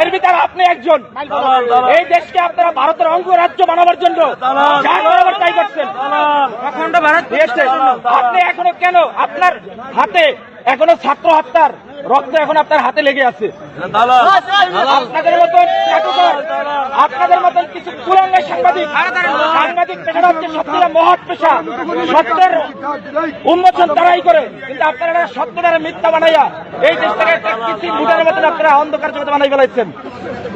এর ভিতরে আপনি একজন। এই দেশকে আপনারা ভারতের অঙ্গ রাজ্য বানাবার জন্য যা করাবার তাই করছেন। অখণ্ড ভারত। দিয়েছে আপনি এখনও কেন আপনার হাতে এখনও ছাত্র হত্যার রক্ত এখন আপনার হাতে লেগে আছে। আপনাদের মতন আপনাদের মতন কিছু কুলাঙ্গের সাংবাদিক সাংবাদিক পেশাটা হচ্ছে সত্যিটা মহৎ পেশা। সত্যের উন্মোচন তারাই করে। কিন্তু আপনারা সত্য দ্বারা মিথ্যা বানাইয়া এই দেশটাকে একটা কৃষি ভুটানের মতন আপনারা অন্ধকার জগতে বানাই ফেলাইছেন।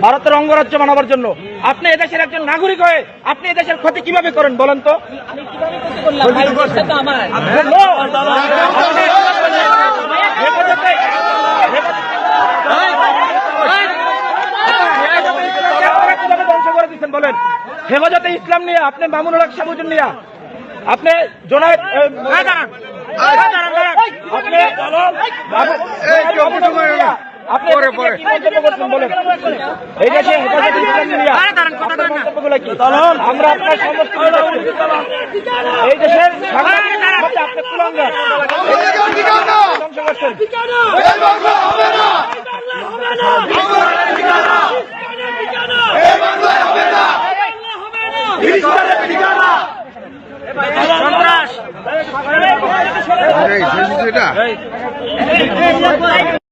ভারতের অঙ্গরাজ্য বানাবার জন্য। আপনি এদেশের একজন নাগরিক হয়ে আপনি এদেশের ক্ষতি কীভাবে করেন বলেন তো? আমি No! হেফাজতে- আপনারা কীভাবে ধ্বংস করে দিচ্ছেন বলেন হেফাজতে ইসলাম নিয়ে আপনি মামুনুল হক সাবুজুন নিয়ে। আপনি জোনায়েদ আপনি এই দেশে হেফাজতে ইসলাম নিয়ে। আপনার আমরা আপনার সমস্ত এই দেশের আপনি কুলাঙ্গার। ধ্বংস